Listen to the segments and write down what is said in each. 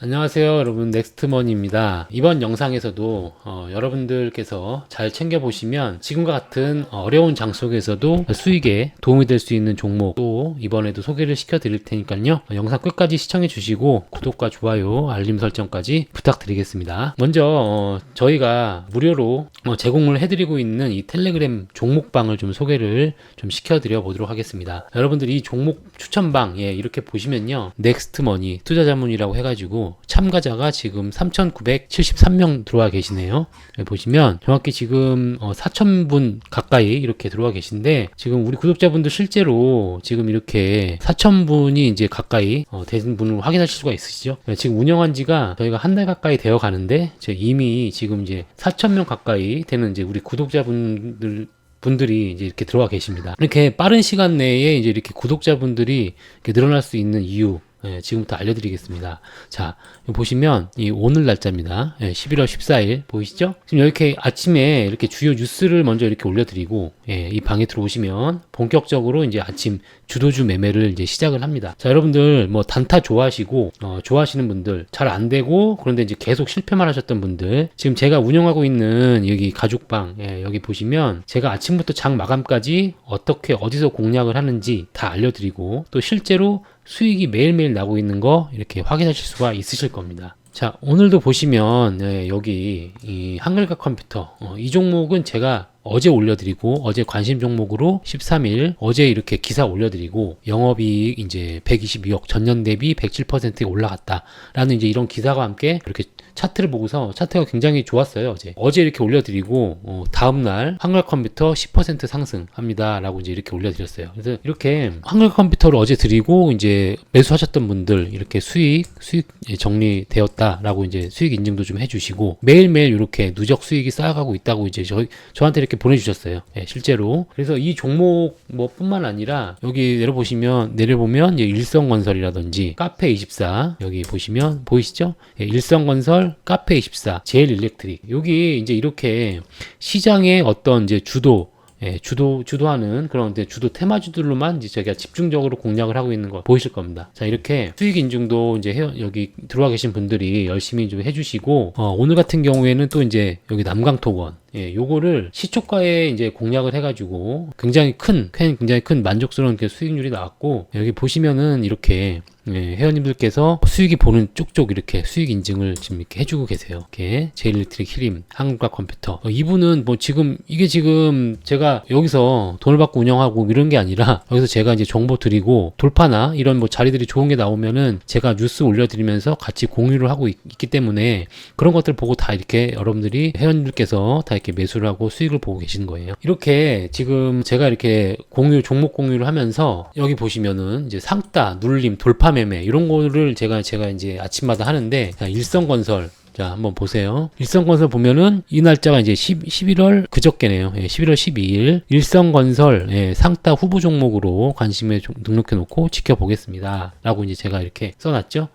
안녕하세요 여러분. 넥스트머니입니다. 이번 영상에서도 어, 여러분들께서 잘 챙겨 보시면 지금과 같은 어려운 장 속에서도 수익에 도움이 될 수 있는 종목 또 이번에도 소개를 시켜 드릴 테니까요. 어, 영상 끝까지 시청해 주시고 구독과 좋아요 알림 설정까지 부탁드리겠습니다. 먼저 어, 저희가 무료로 어, 제공을 해드리고 있는 이 텔레그램 종목방을 좀 소개를 좀 시켜 드려 보도록 하겠습니다. 여러분들 이 종목 추천방 예, 이렇게 보시면요. 넥스트머니 투자자문이라고 해가지고 참가자가 지금 3,973명 들어와 계시네요. 여기 보시면 정확히 지금 어, 4,000분 가까이 이렇게 들어와 계신데 지금 우리 구독자분들 실제로 지금 이렇게 4,000분이 이제 가까이 어, 된 분을 확인하실 수가 있으시죠? 네, 지금 운영한 지가 저희가 한 달 가까이 되어 가는데 이미 지금 이제 4,000명 가까이 되는 이제 우리 구독자분들 분들이 이제 이렇게 들어와 계십니다. 이렇게 빠른 시간 내에 이제 이렇게 구독자분들이 이렇게 늘어날 수 있는 이유, 예, 지금부터 알려드리겠습니다. 자, 보시면 이 오늘 날짜입니다. 예, 11월 14일 보이시죠? 지금 이렇게 아침에 이렇게 주요 뉴스를 먼저 이렇게 올려드리고 예, 이 방에 들어오시면 본격적으로 이제 아침 주도주 매매를 이제 시작을 합니다. 자, 여러분들 뭐 단타 좋아하시고 어, 좋아하시는 분들 잘 안 되고 그런데 이제 계속 실패만 하셨던 분들 지금 제가 운영하고 있는 여기 가족방 예, 여기 보시면 제가 아침부터 장 마감까지 어떻게 어디서 공략을 하는지 다 알려드리고 또 실제로 수익이 매일매일 나고 있는 거 이렇게 확인하실 수가 있으실 겁니다. 자, 오늘도 보시면 예, 여기 이 한글과 컴퓨터 어, 이 종목은 제가 어제 올려드리고 어제 관심 종목으로 13일 어제 이렇게 기사 올려드리고 영업이익 이제 122억 전년 대비 107% 올라갔다라는 이제 이런 기사와 함께 이렇게 차트를 보고서 차트가 굉장히 좋았어요 어제. 어제 이렇게 올려드리고 어, 다음날 한글 컴퓨터 10% 상승합니다 라고 이제 이렇게 올려드렸어요. 그래서 이렇게 한글 컴퓨터를 어제 드리고 이제 매수하셨던 분들 이렇게 수익 수익 정리되었다 라고 이제 수익 인증도 좀 해주시고 매일매일 이렇게 누적 수익이 쌓아가고 있다고 이제 저 저한테 이렇게 보내주셨어요. 예, 실제로. 그래서 이 종목 뭐 뿐만 아니라 여기 내려보시면 내려보면 일성건설이라든지 카페24 여기 보시면 보이시죠? 예, 일성건설 카페24, 제일 일렉트릭. 여기 이제 이렇게 시장의 어떤 이제 주도 예, 주도, 주도하는 그런 이제 주도 테마주들로만 이제 저희가 집중적으로 공략을 하고 있는 거 보이실 겁니다. 자, 이렇게 수익 인증도 이제 해, 여기 들어와 계신 분들이 열심히 좀 해주시고, 어, 오늘 같은 경우에는 또 이제 여기 남강토건, 예, 요거를 시초가에 이제 공략을 해가지고 굉장히 큰, 굉장히 큰 만족스러운 수익률이 나왔고, 여기 보시면은 이렇게 예, 회원님들께서 수익이 보는 쪽쪽 이렇게 수익 인증을 지금 이렇게 해주고 계세요. 이렇게 제일리트릭 히림 한국과 컴퓨터 어, 이분은 뭐 지금 이게 지금 제가 여기서 돈을 받고 운영하고 이런 게 아니라 여기서 제가 이제 정보 드리고 돌파나 이런 뭐 자리들이 좋은 게 나오면은 제가 뉴스 올려드리면서 같이 공유를 하고 있, 기 때문에 그런 것들 보고 다 이렇게 여러분들이 회원님들께서 다 이렇게 매수를 하고 수익을 보고 계시는 거예요. 이렇게 지금 제가 이렇게 공유 종목 공유를 하면서 여기 보시면은 이제 상따 눌림 돌파 매매 이런 거를 제가 제가 이제 아침마다 하는데 일성건설 자, 한번 보세요. 일성건설 보면은 이 날짜가 이제 10, 11월 그저께네요. 예, 11월 12일 일성건설 예, 상따 후보 종목으로 관심에 등록해 놓고 지켜보겠습니다. 라고 이제 제가 이렇게 써놨죠.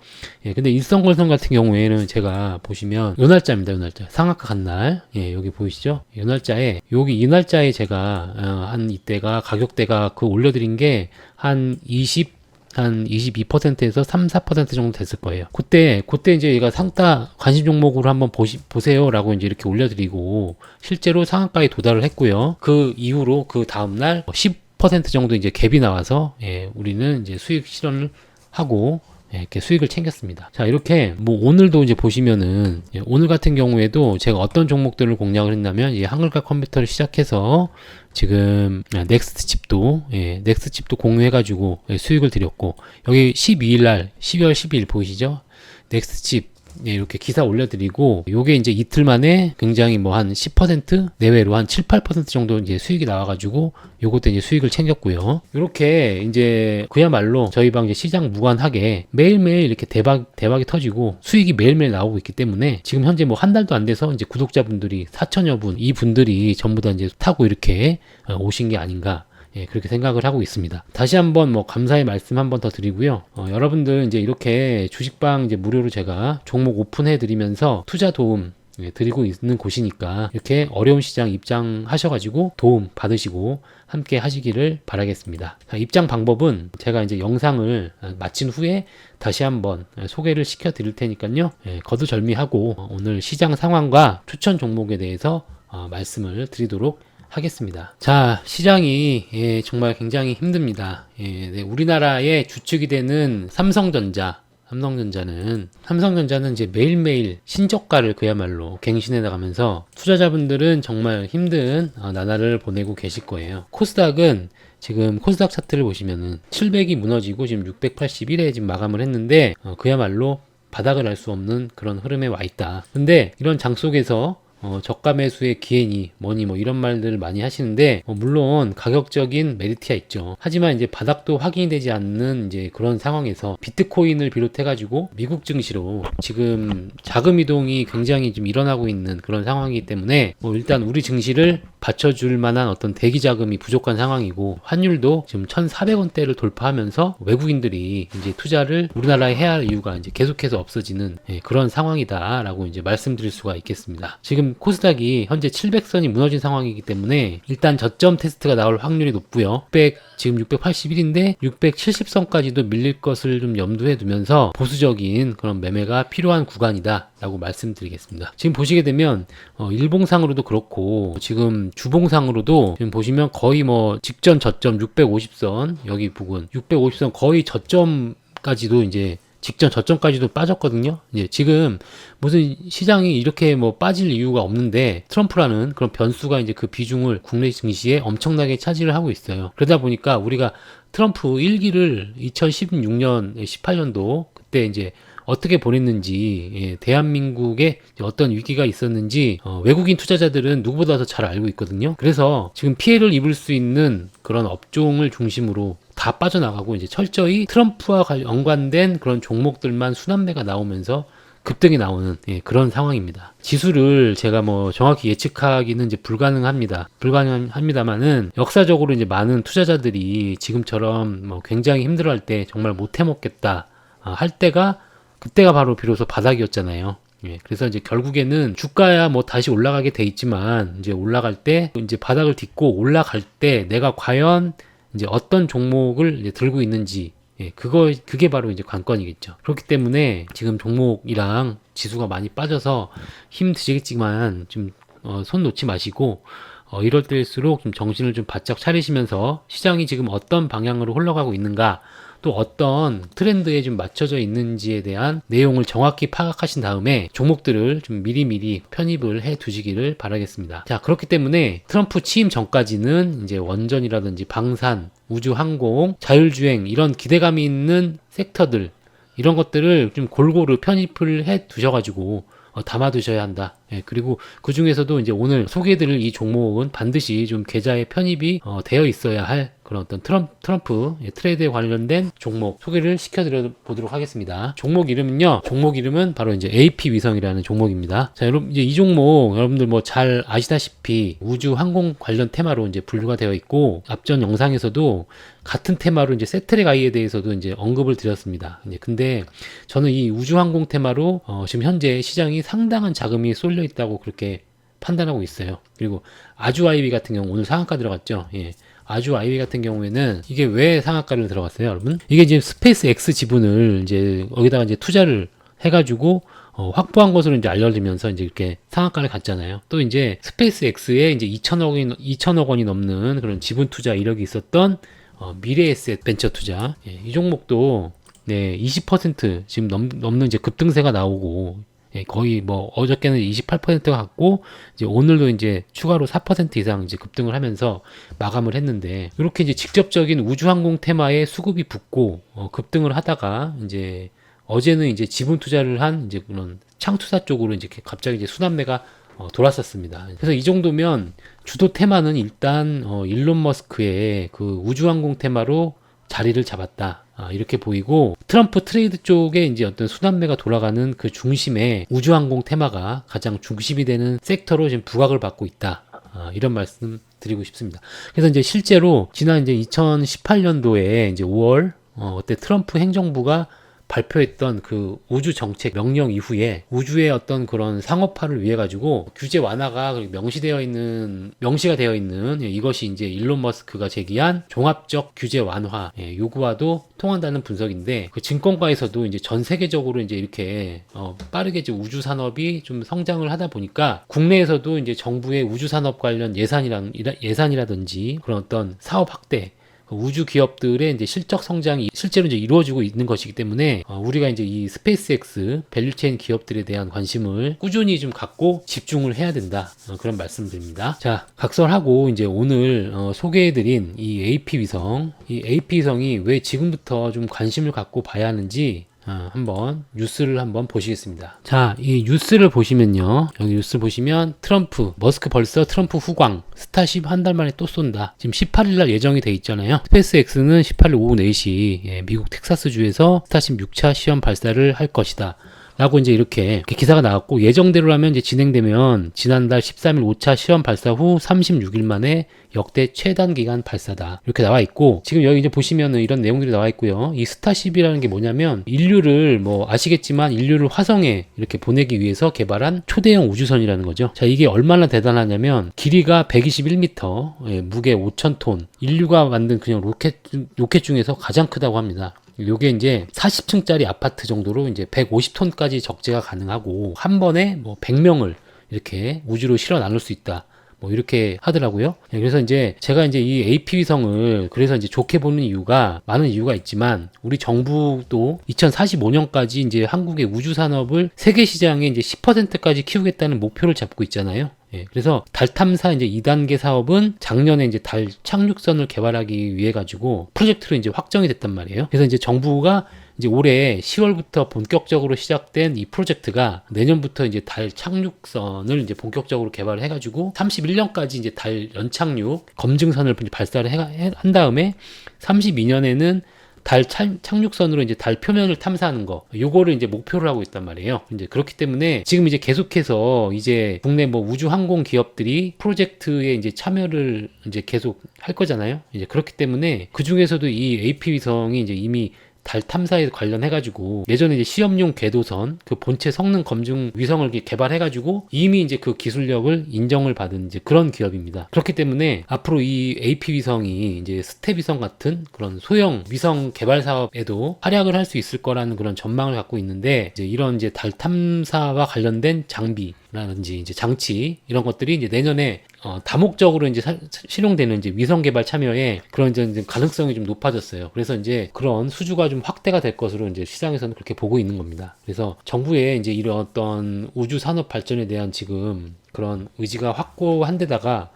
예, 근데 일성건설 같은 경우에는 제가 보시면 요 날짜입니다. 요 날짜. 상한가 간 날. 예, 여기 보이시죠? 요 날짜에 여기 이 날짜에 제가 어, 한 이때가 가격대가 그 올려드린 게 한 20, 한 22%에서 3, 4% 정도 됐을 거예요. 그때, 그때 이제 얘가 상따 관심 종목으로 한번 보시, 보세요라고 이제 이렇게 올려드리고, 실제로 상한가에 도달을 했고요. 그 이후로 그 다음 날 10% 정도 이제 갭이 나와서, 예, 우리는 이제 수익 실현을 하고, 예, 이렇게 수익을 챙겼습니다. 자, 이렇게 뭐 오늘도 이제 보시면은 예, 오늘 같은 경우에도 제가 어떤 종목들을 공략을 했냐면 이 한글과 컴퓨터를 시작해서 지금 넥스트 칩도 예, 넥스트 칩도 공유해가지고 예, 수익을 드렸고 여기 12일 날 12월 12일 보이시죠? 넥스트 칩 예, 이렇게 기사 올려드리고 요게 이제 이틀 만에 굉장히 뭐 한 10% 내외로 한 7, 8% 정도 이제 수익이 나와가지고 요것도 이제 수익을 챙겼고요. 이렇게 이제 그야말로 저희 방 이제 시장 무관하게 매일매일 이렇게 대박 대박이 터지고 수익이 매일매일 나오고 있기 때문에 지금 현재 뭐 한 달도 안 돼서 이제 구독자분들이 4천여 분 이 분들이 전부 다 이제 타고 이렇게 어, 오신 게 아닌가 예, 그렇게 생각을 하고 있습니다. 다시 한번 뭐 감사의 말씀 한번 더 드리고요. 어, 여러분들 이제 이렇게 주식방 이제 무료로 제가 종목 오픈해 드리면서 투자 도움 예, 드리고 있는 곳이니까 이렇게 어려운 시장 입장하셔가지고 도움 받으시고 함께 하시기를 바라겠습니다. 자, 입장 방법은 제가 이제 영상을 마친 후에 다시 한번 소개를 시켜 드릴 테니까요. 예, 거두절미하고 오늘 시장 상황과 추천 종목에 대해서 어, 말씀을 드리도록 하겠습니다. 자, 시장이 예, 정말 굉장히 힘듭니다. 예, 네, 우리나라의 주축이 되는 삼성전자, 삼성전자는 삼성전자는 이제 매일매일 신저가를 그야말로 갱신해 나가면서 투자자분들은 정말 힘든 어, 나날을 보내고 계실 거예요. 코스닥은 지금 코스닥 차트를 보시면은 700이 무너지고 지금 681에 지금 마감을 했는데 어, 그야말로 바닥을 알 수 없는 그런 흐름에 와 있다. 근데 이런 장 속에서 어, 저가 매수의 기회니 뭐니 뭐 이런 말들을 많이 하시는데 어, 물론 가격적인 메리트가 있죠. 하지만 이제 바닥도 확인이 되지 않는 이제 그런 상황에서 비트코인을 비롯해 가지고 미국 증시로 지금 자금 이동이 굉장히 좀 일어나고 있는 그런 상황이기 때문에 뭐 일단 우리 증시를 받쳐줄 만한 어떤 대기 자금이 부족한 상황이고 환율도 지금 1,400원대를 돌파하면서 외국인들이 이제 투자를 우리나라에 해야 할 이유가 이제 계속해서 없어지는 예, 그런 상황이다라고 이제 말씀드릴 수가 있겠습니다. 지금 코스닥이 현재 700선이 무너진 상황이기 때문에 일단 저점 테스트가 나올 확률이 높고요. 600 지금 681인데 670선까지도 밀릴 것을 좀 염두에 두면서 보수적인 그런 매매가 필요한 구간이다 라고 말씀드리겠습니다. 지금 보시게 되면 어, 일봉상으로도 그렇고 지금 주봉상으로도 지금 보시면 거의 뭐 직전 저점 650선 여기 부분 650선 거의 저점 까지도 이제 직전 저점까지도 빠졌거든요. 이제 지금 무슨 시장이 이렇게 뭐 빠질 이유가 없는데 트럼프라는 그런 변수가 이제 그 비중을 국내 증시에 엄청나게 차지를 하고 있어요. 그러다 보니까 우리가 트럼프 일기를 2016년, 18년도 그때 이제 어떻게 보냈는지 예, 대한민국에 어떤 위기가 있었는지 어, 외국인 투자자들은 누구보다 더 잘 알고 있거든요. 그래서 지금 피해를 입을 수 있는 그런 업종을 중심으로 다 빠져나가고 이제 철저히 트럼프와 연관된 그런 종목들만 순환매가 나오면서 급등이 나오는 예, 그런 상황입니다. 지수를 제가 뭐 정확히 예측하기는 이제 불가능합니다. 불가능합니다만은 역사적으로 이제 많은 투자자들이 지금처럼 뭐 굉장히 힘들어할 때 정말 못 해먹겠다 아, 할 때가 그때가 바로 비로소 바닥이었잖아요. 예, 그래서 이제 결국에는 주가야 뭐 다시 올라가게 돼 있지만 이제 올라갈 때 이제 바닥을 딛고 올라갈 때 내가 과연 이제 어떤 종목을 이제 들고 있는지 예, 그거 그게 바로 이제 관건이겠죠. 그렇기 때문에 지금 종목이랑 지수가 많이 빠져서 힘 드시겠지만 좀 어, 손 놓지 마시고 어, 이럴 때일수록 좀 정신을 좀 바짝 차리시면서 시장이 지금 어떤 방향으로 흘러가고 있는가 또 어떤 트렌드에 좀 맞춰져 있는지에 대한 내용을 정확히 파악하신 다음에 종목들을 좀 미리미리 편입을 해 두시기를 바라겠습니다. 자, 그렇기 때문에 트럼프 취임 전까지는 이제 원전이라든지 방산, 우주 항공, 자율주행 이런 기대감이 있는 섹터들 이런 것들을 좀 골고루 편입을 해 두셔가지고 어, 담아 두셔야 한다. 예, 그리고 그 중에서도 이제 오늘 소개해드릴 이 종목은 반드시 좀 계좌에 편입이 어, 되어 있어야 할 그런 어떤 트럼, 트럼프 예, 트레이드에 관련된 종목 소개를 시켜드려 보도록 하겠습니다. 종목 이름은요. 종목 이름은 바로 이제 AP 위성이라는 종목입니다. 자, 여러분 이제 이 종목 여러분들 뭐 잘 아시다시피 우주 항공 관련 테마로 이제 분류가 되어 있고 앞전 영상에서도 같은 테마로 이제 세트랙 아이에 대해서도 이제 언급을 드렸습니다. 근데 저는 이 우주 항공 테마로 어, 지금 현재 시장이 상당한 자금이 쏠려 있다고 그렇게 판단하고 있어요. 그리고 아주 아이비 같은 경우 오늘 상한가 들어갔죠. 예. 아주 아이비 같은 경우에는 이게 왜 상한가를 들어갔어요, 여러분? 이게 지금 스페이스 X 지분을 이제 여기다가 이제 투자를 해가지고 어, 확보한 것으로 이제 알려지면서 이제 이렇게 상한가를 갔잖아요. 또 이제 스페이스 X에 이제 2천억 원이 2천억 원이 넘는 그런 지분 투자 이력이 있었던 어, 미래에셋 벤처 투자 예, 이 종목도 네, 20% 지금 넘, 넘는 이제 급등세가 나오고 예, 거의 뭐 어저께는 28%가 갔고 이제 오늘도 이제 추가로 4% 이상 이제 급등을 하면서 마감을 했는데 이렇게 이제 직접적인 우주항공 테마에 수급이 붙고 어, 급등을 하다가 이제 어제는 이제 지분 투자를 한 이제 그런 창투사 쪽으로 이제 갑자기 이제 순환매가 어, 돌았었습니다. 그래서 이 정도면 주도 테마는 일단 어, 일론 머스크의 그 우주항공 테마로 자리를 잡았다. 아, 이렇게 보이고 트럼프 트레이드 쪽에 이제 어떤 순환매가 돌아가는 그 중심에 우주항공 테마가 가장 중심이 되는 섹터로 지금 부각을 받고 있다. 아, 이런 말씀 드리고 싶습니다. 그래서 이제 실제로 지난 이제 2018년도에 이제 5월 어, 그때 트럼프 행정부가 발표했던 그 우주 정책 명령 이후에 우주의 어떤 그런 상업화를 위해 가지고 규제 완화가 명시되어 있는 명시가 되어 있는 예, 이것이 이제 일론 머스크가 제기한 종합적 규제 완화 예, 요구와도 통한다는 분석인데 그 증권가에서도 이제 전 세계적으로 이제 이렇게 어, 빠르게 이제 우주 산업이 좀 성장을 하다 보니까 국내에서도 이제 정부의 우주 산업 관련 예산이랑 예산이라든지 그런 어떤 사업 확대 우주 기업들의 이제 실적 성장이 실제로 이제 이루어지고 있는 것이기 때문에 어, 우리가 이제 이 스페이스X 밸류체인 기업들에 대한 관심을 꾸준히 좀 갖고 집중을 해야 된다 어, 그런 말씀드립니다. 자 각설하고 이제 오늘 어, 소개해드린 이 AP 위성 이 AP 위성이 왜 지금부터 좀 관심을 갖고 봐야 하는지 어, 한번 뉴스를 한번 보시겠습니다. 자, 이 뉴스를 보시면요. 여기 뉴스 보시면 트럼프, 머스크 벌써 트럼프 후광, 스타쉽 한 달 만에 또 쏜다. 지금 18일 날 예정이 돼 있잖아요. 스페이스X는 18일 오후 4시 예, 미국 텍사스주에서 스타쉽 6차 시험 발사를 할 것이다. 라고 이제 이렇게, 기사가 나왔고 예정대로라면 이제 진행되면 지난달 13일 5차 시험 발사 후 36일 만에 역대 최단 기간 발사다. 이렇게 나와 있고 지금 여기 이제 보시면은 이런 내용들이 나와 있고요. 이 스타쉽이라는 게 뭐냐면 인류를 뭐 아시겠지만 인류를 화성에 이렇게 보내기 위해서 개발한 초대형 우주선이라는 거죠. 자, 이게 얼마나 대단하냐면 길이가 121m, 예, 무게 5,000톤. 인류가 만든 그냥 로켓 로켓 중에서 가장 크다고 합니다. 요게 이제 40층짜리 아파트 정도로 이제 150톤까지 적재가 가능하고 한 번에 뭐 100명을 이렇게 우주로 실어 나눌 수 있다. 뭐 이렇게 하더라고요. 예, 그래서 이제 제가 이제 이 AP 위성을 그래서 이제 좋게 보는 이유가 많은 이유가 있지만 우리 정부도 2045년까지 이제 한국의 우주 산업을 세계 시장에 이제 10%까지 키우겠다는 목표를 잡고 있잖아요. 예, 그래서 달 탐사 이제 2단계 사업은 작년에 이제 달 착륙선을 개발하기 위해 가지고 프로젝트로 이제 확정이 됐단 말이에요. 그래서 이제 정부가 이제 올해 10월부터 본격적으로 시작된 이 프로젝트가 내년부터 이제 달 착륙선을 이제 본격적으로 개발을 해가지고 31년까지 이제 달 연착륙 검증선을 발사를 해, 한 다음에 32년에는 달 착륙선으로 이제 달 표면을 탐사하는 거 요거를 이제 목표로 하고 있단 말이에요. 이제 그렇기 때문에 지금 이제 계속해서 이제 국내 뭐 우주 항공 기업들이 프로젝트에 이제 참여를 이제 계속 할 거잖아요. 이제 그렇기 때문에 그 중에서도 이 AP 위성이 이제 이미 달 탐사에 관련해 가지고 예전에 이제 시험용 궤도선 그 본체 성능 검증 위성을 개발해 가지고 이미 이제 그 기술력을 인정을 받은 이제 그런 기업입니다. 그렇기 때문에 앞으로 이 AP 위성이 이제 스텝 위성 같은 그런 소형 위성 개발 사업에도 활약을 할 수 있을 거라는 그런 전망을 갖고 있는데 이제 이런 이제 달 탐사와 관련된 장비 라든지 이제 장치 이런 것들이 이제 내년에 어, 다목적으로 이제 사, 실용되는 이제 위성 개발 참여에 그런 이제 가능성이 좀 높아졌어요. 그래서 이제 그런 수주가 좀 확대가 될 것으로 이제 시장에서는 그렇게 보고 있는 겁니다. 그래서 정부의 이제 이런 어떤 우주 산업 발전에 대한 지금 그런 의지가 확고한 데다가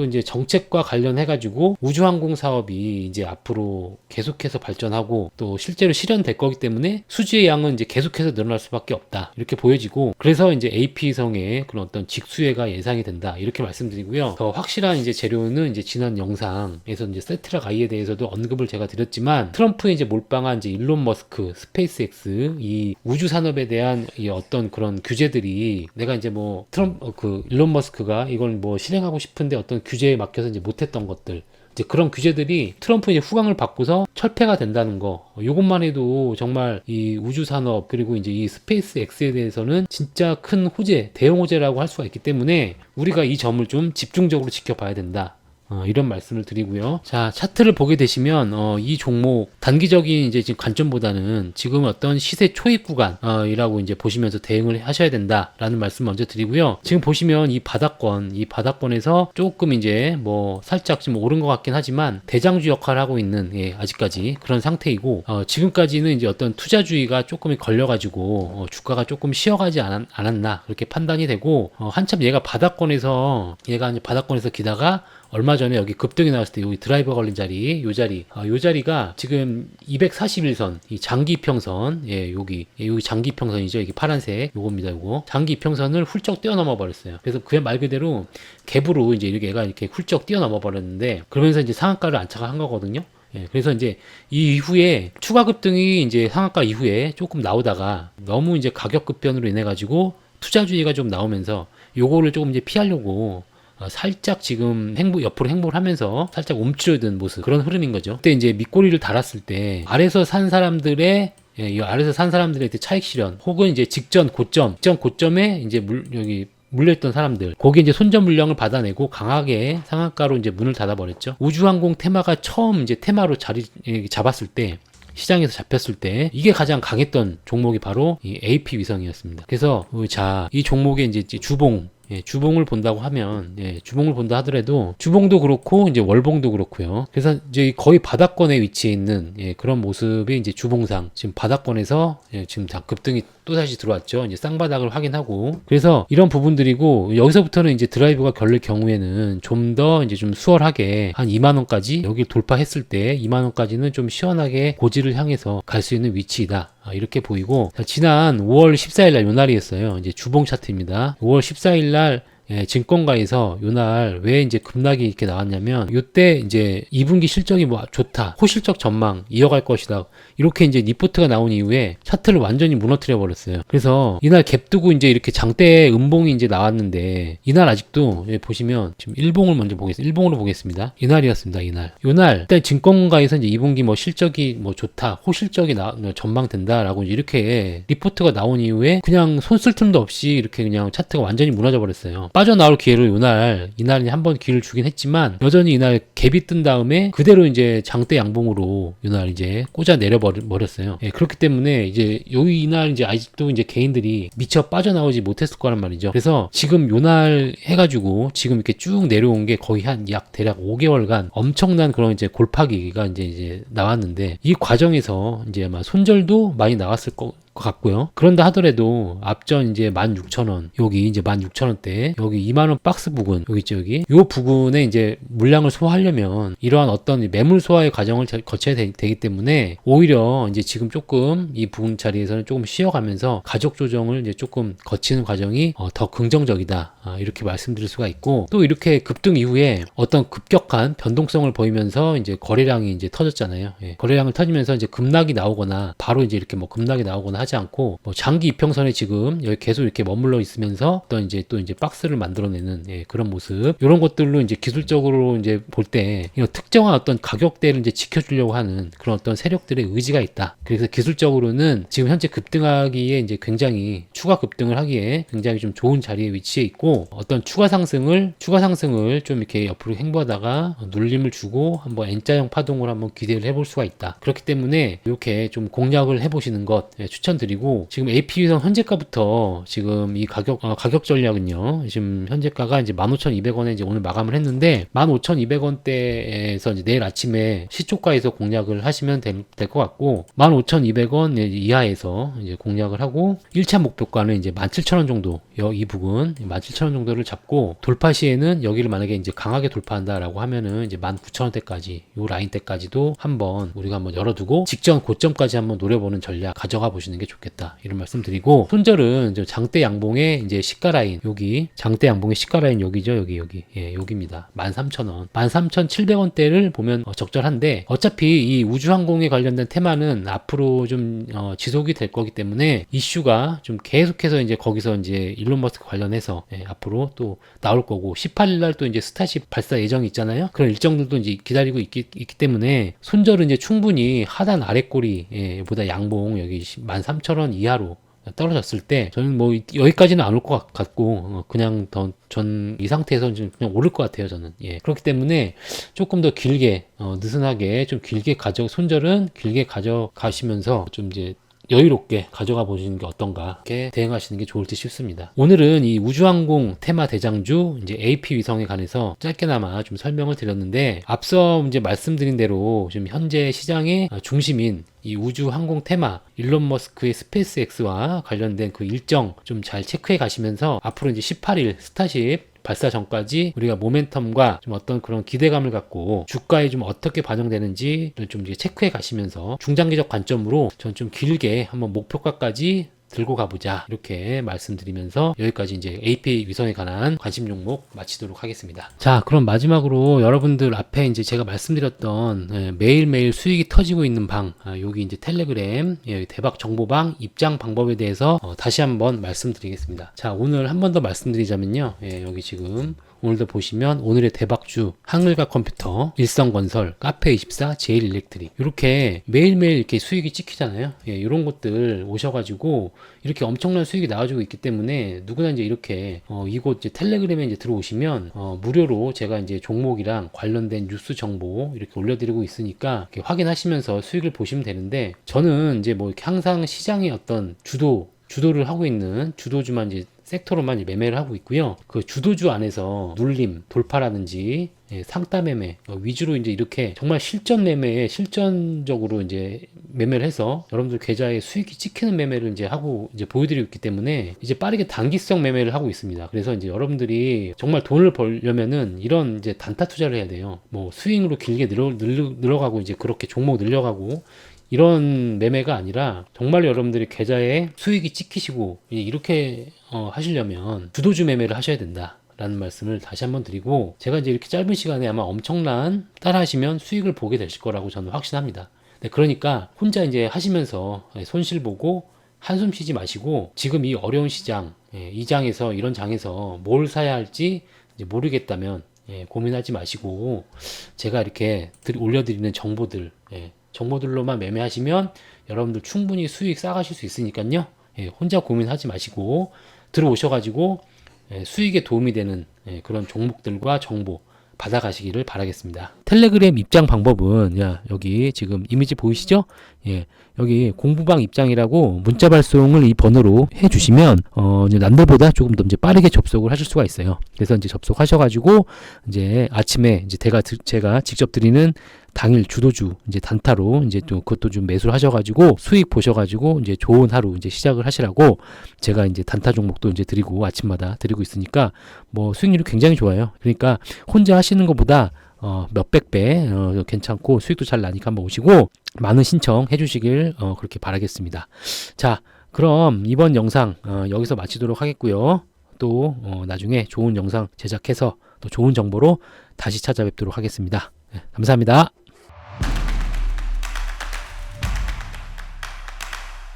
또 이제 정책과 관련해 가지고 우주항공 사업이 이제 앞으로 계속해서 발전하고 또 실제로 실현될 거기 때문에 수주의 양은 이제 계속해서 늘어날 수밖에 없다. 이렇게 보여지고 그래서 이제 AP성의 그런 어떤 직수혜가 예상이 된다. 이렇게 말씀드리고요. 더 확실한 이제 재료는 이제 지난 영상에서 이제 세트락 아이에 대해서도 언급을 제가 드렸지만 트럼프의 이제 몰빵한 이제 일론 머스크 스페이스X 이 우주 산업에 대한 이 어떤 그런 규제들이 내가 이제 뭐 트럼프 어, 그 일론 머스크가 이걸 뭐 실행하고 싶은데 어떤 규제에 막혀서 이제 못했던 것들. 이제 그런 규제들이 트럼프 이제 후광을 받고서 철폐가 된다는 거. 이것만 해도 정말 이 우주 산업 그리고 이제 이 스페이스 X에 대해서는 진짜 큰 호재 대형 호재라고 할 수가 있기 때문에 우리가 이 점을 좀 집중적으로 지켜봐야 된다 어, 이런 말씀을 드리고요. 자, 차트를 보게 되시면 어, 이 종목 단기적인 이제 지금 관점보다는 지금 어떤 시세 초입 구간이라고 어, 이제 보시면서 대응을 하셔야 된다라는 말씀 먼저 드리고요. 지금 보시면 이 바닥권, 이 바닥권에서 조금 이제 뭐 살짝 좀 오른 것 같긴 하지만 대장주 역할을 하고 있는 예, 아직까지 그런 상태이고 어, 지금까지는 이제 어떤 투자주의가 조금 걸려가지고 어, 주가가 조금 쉬어가지 않았, 나 그렇게 판단이 되고 어, 한참 얘가 바닥권에서 얘가 이제 바닥권에서 기다가 얼마 전에 여기 급등이 나왔을 때 여기 드라이버 걸린 자리, 요 자리, 아, 요 자리가 지금 241선, 이 장기 평선, 예, 여기, 예, 여기 장기 평선이죠. 이게 파란색, 요겁니다, 요거. 장기 평선을 훌쩍 뛰어넘어 버렸어요. 그래서 그말 그대로 갭으로 이제 이렇게 얘가 이렇게 훌쩍 뛰어넘어 버렸는데, 그러면서 이제 상한가를 안착한 거거든요. 예, 그래서 이제 이 이후에 추가 급등이 이제 상한가 이후에 조금 나오다가 너무 이제 가격 급변으로 인해 가지고 투자주의가 좀 나오면서 요거를 조금 이제 피하려고 어, 살짝 지금 행보 옆으로 행보를 하면서 살짝 움츠러든 모습 그런 흐름인 거죠. 그때 이제 밑꼬리를 달았을 때 아래서 산 사람들의 예, 이 아래서 산 사람들의 차익 실현 혹은 이제 직전 고점, 직전 고점에 이제 물 여기 물려있던 사람들 거기에 이제 손절 물량을 받아내고 강하게 상한가로 이제 문을 닫아버렸죠. 우주항공 테마가 처음 이제 테마로 자리 예, 잡았을 때 시장에서 잡혔을 때 이게 가장 강했던 종목이 바로 이 AP 위성이었습니다. 그래서 자 이 종목의 이제 주봉 예, 주봉을 본다고 하면 예, 주봉을 본다 하더라도 주봉도 그렇고 이제 월봉도 그렇고요. 그래서 이제 거의 바닥권에 위치해 있는 예, 그런 모습이 이제 주봉상 지금 바닥권에서 예, 지금 다 급등이 또 다시 들어왔죠. 이제 쌍바닥을 확인하고 그래서 이런 부분들이고 여기서부터는 이제 드라이브가 걸릴 경우에는 좀 더 이제 좀 수월하게 한 2만 원까지 여기 돌파했을 때 2만 원까지는 좀 시원하게 고지를 향해서 갈 수 있는 위치이다. 아, 이렇게 보이고 자, 지난 5월 14일 날 요날이었어요. 이제 주봉 차트입니다. 5월 14일 날 예, 증권가에서 요날 왜 이제 급락이 이렇게 나왔냐면 요때 이제 2분기 실적이 뭐 좋다 호실적 전망 이어갈 것이다. 이렇게 이제 리포트가 나온 이후에 차트를 완전히 무너뜨려 버렸어요. 그래서 이날 갭 두고 이제 이렇게 장대 음봉이 이제 나왔는데 이날 아직도 예, 보시면 지금 일봉을 먼저 보겠습니다. 일봉으로 보겠습니다. 이날이었습니다 이날. 요날 일단 증권가에서 이제 2분기 뭐 실적이 뭐 좋다 호실적이 나, 전망된다 라고 이렇게 리포트가 나온 이후에 그냥 손 쓸 틈도 없이 이렇게 그냥 차트가 완전히 무너져 버렸어요 빠져나올 기회를 이날 이날이 한 번 기회를 주긴 했지만 여전히 이날 갭이 뜬 다음에 그대로 이제 장대 양봉으로 이날 이제 꽂아 내려 버렸어요. 예, 그렇기 때문에 이제 여기 이날 이제 아직도 이제 개인들이 미처 빠져나오지 못했을 거란 말이죠. 그래서 지금 요날 해가지고 지금 이렇게 쭉 내려온 게 거의 한 약 대략 5개월간 엄청난 그런 이제 골파기가 이제 이제 나왔는데 이 과정에서 이제 아마 손절도 많이 나왔을 거 것 같고요. 그런다 하더라도 앞전 이제 16,000원, 여기 이제 16,000원대, 여기 2만원 박스 부근, 여기 있죠, 여기. 요 부근에 이제 물량을 소화하려면 이러한 어떤 매물 소화의 과정을 거쳐야 되, 기 때문에 오히려 이제 지금 조금 이 부근 자리에서는 조금 쉬어가면서 가격 조정을 이제 조금 거치는 과정이 어, 더 긍정적이다. 아, 이렇게 말씀드릴 수가 있고 또 이렇게 급등 이후에 어떤 급격한 변동성을 보이면서 이제 거래량이 이제 터졌잖아요. 예. 거래량을 터지면서 이제 급락이 나오거나 바로 이제 이렇게 뭐 급락이 나오거나 하지 않고 뭐 장기 이평선에 지금 계속 이렇게 머물러 있으면서 어떤 이제 또 이제 박스를 만들어내는 예, 그런 모습 이런 것들로 이제 기술적으로 이제 볼 때 특정한 어떤 가격대를 이제 지켜주려고 하는 그런 어떤 세력들의 의지가 있다. 그래서 기술적으로는 지금 현재 급등하기에 이제 굉장히 추가 급등을 하기에 굉장히 좀 좋은 자리에 위치해 있고 어떤 추가 상승을 추가 상승을 좀 이렇게 옆으로 행보하다가 눌림을 주고 한번 N자형 파동을 한번 기대를 해볼 수가 있다. 그렇기 때문에 이렇게 좀 공략을 해보시는 것 예, 추천. 추천드리고 지금 AP유성 현재가부터 지금 이 가격 어, 가격 전략은요. 지금 현재가가 이제 15,200원에 이제 오늘 마감을 했는데 15,200원대에서 이제 내일 아침에 시초가에서 공략을 하시면 될 것 같고 15,200원 이하에서 이제 공략을 하고 1차 목표가는 이제 17,000원 정도 이 부분 17,000원 정도를 잡고 돌파 시에는 여기를 만약에 이제 강하게 돌파한다라고 하면은 이제 19,000원대까지 요 라인 때까지도 한번 우리가 한번 열어두고 직전 고점까지 한번 노려보는 전략 가져가 보시는 게 좋겠다. 이런 말씀 드리고 손절은 장대 양봉의 이제 시가 라인 여기 장대 양봉의 시가 라인 여기죠? 여기 여기. 예 여기입니다. 13,000원. 13,700원대를 보면 어, 적절한데 어차피 이 우주항공에 관련된 테마는 앞으로 좀 어, 지속이 될 거기 때문에 이슈가 좀 계속해서 이제 거기서 이제 일론 머스크 관련해서 예, 앞으로 또 나올 거고 18일 날 또 이제 스타쉽 발사 예정이 있잖아요? 그런 일정들도 이제 기다리고 있기, 있기 때문에 손절은 이제 충분히 하단 아래 꼬리 예, 보다 양봉 여기 13,000원 이하로 떨어졌을 때 저는 뭐 여기까지는 안 올 것 같고 어, 그냥 더 전 이 상태에서는 그냥 오를 것 같아요 저는. 예. 그렇기 때문에 조금 더 길게 어, 느슨하게 좀 길게 가져 손절은 길게 가져가시면서 좀 이제 여유롭게 가져가 보시는 게 어떤가 이렇게 대응하시는 게 좋을지 싶습니다. 오늘은 이 우주항공 테마 대장주 이제 AP 위성에 관해서 짧게나마 좀 설명을 드렸는데 앞서 이제 말씀드린 대로 지금 현재 시장의 중심인 이 우주 항공 테마 일론 머스크의 스페이스X와 관련된 그 일정 좀 잘 체크해 가시면서 앞으로 이제 18일 스타쉽 발사 전까지 우리가 모멘텀과 좀 어떤 그런 기대감을 갖고 주가에 좀 어떻게 반영되는지를 좀 체크해 가시면서 중장기적 관점으로 전 좀 길게 한번 목표가까지 들고 가보자 이렇게 말씀드리면서 여기까지 이제 AP 위성에 관한 관심 종목 마치도록 하겠습니다. 자 그럼 마지막으로 여러분들 앞에 이제 제가 말씀드렸던 예, 매일매일 수익이 터지고 있는 방 아, 여기 이제 텔레그램 예, 대박 정보방 입장 방법에 대해서 어, 다시 한번 말씀드리겠습니다. 자 오늘 한 번 더 말씀드리자면요 예, 여기 지금 오늘도 보시면 오늘의 대박주 한글과 컴퓨터, 일성건설, 카페24, 제일일렉트릭 이렇게 매일매일 이렇게 수익이 찍히잖아요. 예, 이런 것들 오셔가지고 이렇게 엄청난 수익이 나와주고 있기 때문에 누구나 이제 이렇게 어, 이곳 이제 텔레그램에 이제 들어오시면 어, 무료로 제가 이제 종목이랑 관련된 뉴스 정보 이렇게 올려드리고 있으니까 이렇게 확인하시면서 수익을 보시면 되는데 저는 이제 뭐 항상 시장의 어떤 주도 주도를 하고 있는 주도주만 이제 섹터로만 매매를 하고 있고요. 그 주도주 안에서 눌림, 돌파라든지 예, 상따 매매 어, 위주로 이제 이렇게 정말 실전 매매에 실전적으로 이제 매매를 해서 여러분들 계좌에 수익이 찍히는 매매를 이제 하고 이제 보여드리고 있기 때문에 이제 빠르게 단기성 매매를 하고 있습니다. 그래서 이제 여러분들이 정말 돈을 벌려면은 이런 이제 단타 투자를 해야 돼요. 뭐 스윙으로 길게 늘어, 늘어, 늘어가고 이제 그렇게 종목 늘려가고 이런 매매가 아니라 정말 여러분들이 계좌에 수익이 찍히시고 이렇게 어, 하시려면 주도주 매매를 하셔야 된다. 라는 말씀을 다시 한번 드리고 제가 이제 이렇게 짧은 시간에 아마 엄청난 따라 하시면 수익을 보게 되실 거라고 저는 확신합니다. 네, 그러니까 혼자 이제 하시면서 손실 보고 한숨 쉬지 마시고 지금 이 어려운 시장 예, 이 장에서 이런 장에서 뭘 사야 할지 모르겠다면 예, 고민하지 마시고 제가 이렇게 들- 올려드리는 정보들 예, 정보들로만 매매하시면 여러분들 충분히 수익 쌓아가실 수 있으니까요. 예, 혼자 고민하지 마시고 들어오셔가지고 예, 수익에 도움이 되는 예, 그런 종목들과 정보 받아가시기를 바라겠습니다. 텔레그램 입장 방법은 야 여기 지금 이미지 보이시죠? 예, 여기 공부방 입장이라고 문자 발송을 이 번호로 해주시면 어 이제 남들보다 조금 더 이제 빠르게 접속을 하실 수가 있어요. 그래서 이제 접속하셔가지고 이제 아침에 이제 제가 드- 제가 직접 드리는 당일 주도주 이제 단타로 이제 또 그것도 좀 매수를 하셔가지고 수익 보셔가지고 이제 좋은 하루 이제 시작을 하시라고 제가 이제 단타 종목도 이제 드리고 아침마다 드리고 있으니까 뭐 수익률이 굉장히 좋아요. 그러니까 혼자 하시는 것보다 어, 몇백 배 어, 괜찮고 수익도 잘 나니까 한번 오시고 많은 신청해 주시길 어, 그렇게 바라겠습니다. 자, 그럼 이번 영상 어, 여기서 마치도록 하겠고요. 또 어, 나중에 좋은 영상 제작해서 또 좋은 정보로 다시 찾아뵙도록 하겠습니다. 네, 감사합니다.